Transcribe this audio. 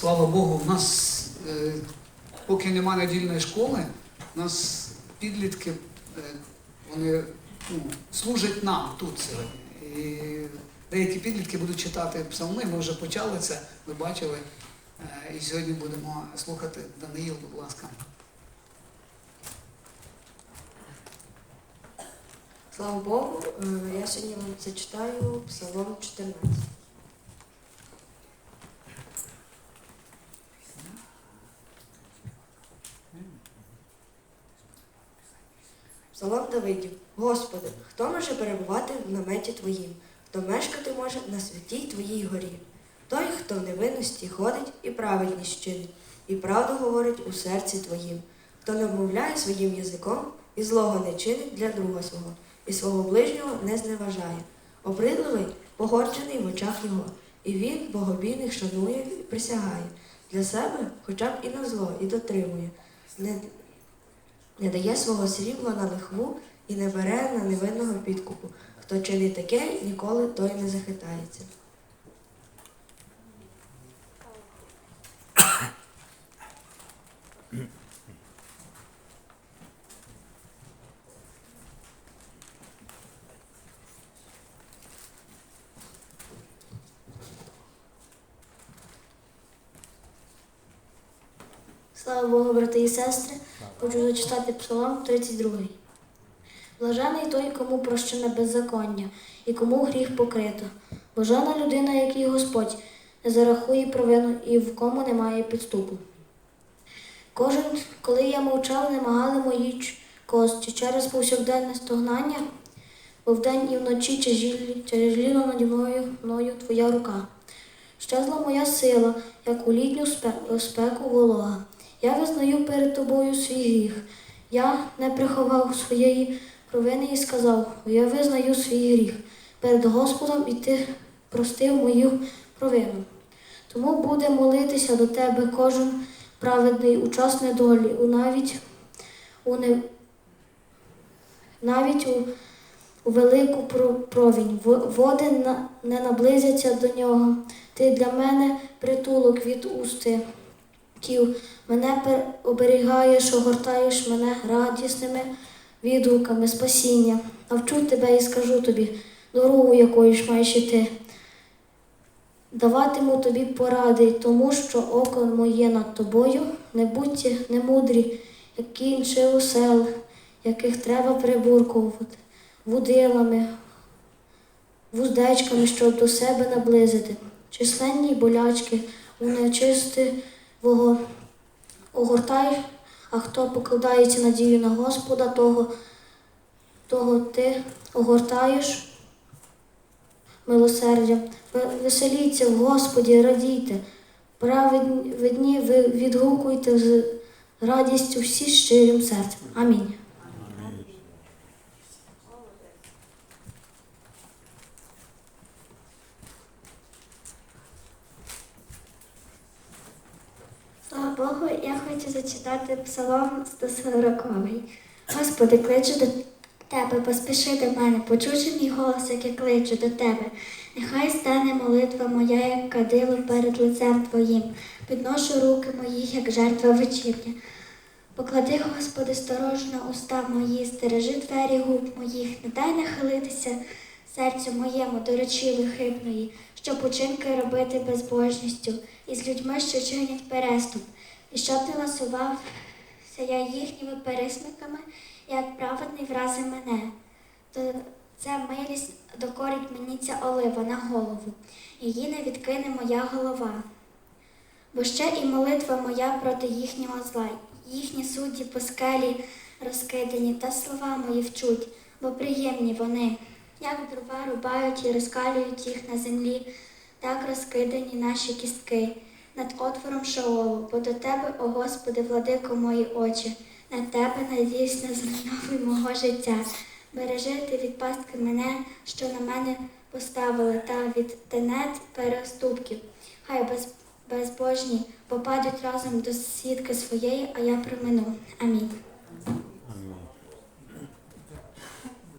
Слава Богу, в нас, е, поки нема недільної школи, у нас підлітки е, вони ну, служать нам тут сьогодні. І деякі підлітки будуть читати псалми, ми вже почали це, ви бачили. Е, І сьогодні будемо слухати Даниїл, будь ласка. Слава Богу, я сьогодні вам зачитаю Псалом 14. Псалом Давидів. Господи, хто може перебувати в наметі Твоїм, хто мешкати може на святій Твоїй горі? Той, хто в невинності ходить і праведність чинить, і правду говорить у серці Твоїм, хто не вмовляє своїм язиком і злого не чинить для друга свого, і свого ближнього не зневажає. Обридливий, погоджений в очах його, і він богобійних шанує і присягає. Для себе хоча б і на зло, і дотримує. Не дає свого срібла на лихву і не бере на невинного підкупу. Хто чинить таке, ніколи той не захитається. Слава Богу, брати і сестри, хочу зачитати Псалом 32. Блажений той, кому прощене беззаконня, і кому гріх покрито. Блажена людина, який Господь не зарахує провину і в кому немає підступу. Кожен, коли я мовчав, не магали мої кості через повсякденне стогнання, бо вдень і вночі тяжілі, тяжіліла наді мною, мною твоя рука. Щезла моя сила, як у літню спеку волога. Я визнаю перед тобою свій гріх. Я не приховав своєї провини і сказав, я визнаю свій гріх перед Господом і ти простив мою провину. Тому буде молитися до тебе кожен праведний у час недолі, у навіть у не, навіть у, у велику провінь. Води не наблизяться до нього. Ти для мене притулок від усти. Ків, мене оберігаєш, огортаєш мене радісними відгуками спасіння. Навчу тебе і скажу тобі дорогу, якою ж маєш іти. Даватиму тобі поради, тому що око моє над тобою, не будьте немудрі, як інші осел, яких треба прибуркувати, вудилами, вуздечками, щоб до себе наблизити, численні болячки у нечистивого огортай, а хто покладається надію на Господа, того, того ти огортаєш милосердя. Веселіться в Господі, радійте, праведні ви відгукуйте з радістю всі щирим серцем. Амінь. Слава Богу, я хочу зачитати псалом 140. Господи, кличу до Тебе, поспіши до мене, почувши мій голос, як я кличу до Тебе. Нехай стане молитва моя, як кадило перед лицем Твоїм. Підношу руки мої, як жертва вечірня. Поклади, Господи, сторожу на уста мої, стережи двері губ моїх, не дай нахилитися серцю моєму до речі лихибної, щоб учинки робити безбожністю і з людьми, що чинять переступ, і щоб не ласувався я їхніми пересмиками, як праведний врази мене. То це милість докорить мені ця олива на голову, її не відкине моя голова. Бо ще і молитва моя проти їхнього зла, їхні судді по скелі розкидані, та слова мої вчуть, бо приємні вони, як дрова рубають і розкалюють їх на землі, так розкидані наші кістки над отвором Шаолу, бо до тебе, о Господи, владико мої очі, на тебе надіюсь на зруйновуй мого життя. Бережи ти від пастки мене, що на мене поставили, та від тенет переступків. Хай без, безбожні попадуть разом до сітки своєї, а я промину. Амінь.